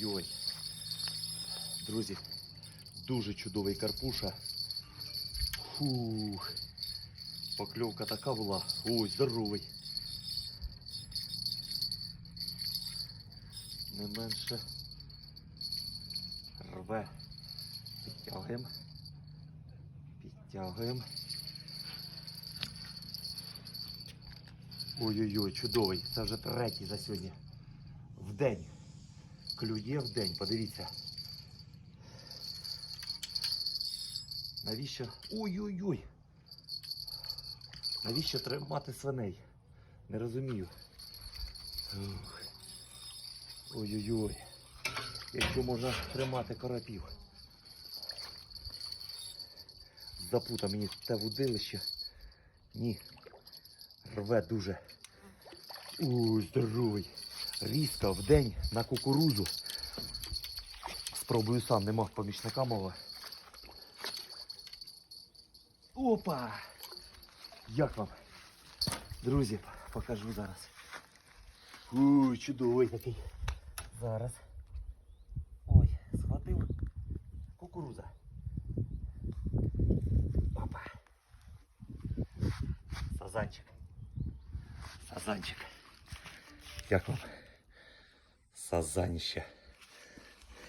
Йой. Друзі, дуже чудовий карпуша. Фух. Покльовка така була. Ой, здоровий. Не менше. Рве. Підтягуємо. Підтягуємо. Ой-ой-ой, чудовий. Це вже третій за сьогодні. В день. Клює в день, подивіться. Навіщо? Ой-ой-ой. Навіщо тримати свиней? Не розумію. Ой-ой-ой. Якщо можна тримати карапів. Запута мені те вудилище. Ні. Рве дуже. Ой, здоровий. Різка в день на кукурузу. Спробую сам, нема помічника мого. Опа! Як вам? Друзі, покажу зараз. Уй, чудовий такий. Зараз. Ой, схватив. Кукуруза. Опа. Сазанчик. Сазанчик. Як вам? Сазаніще.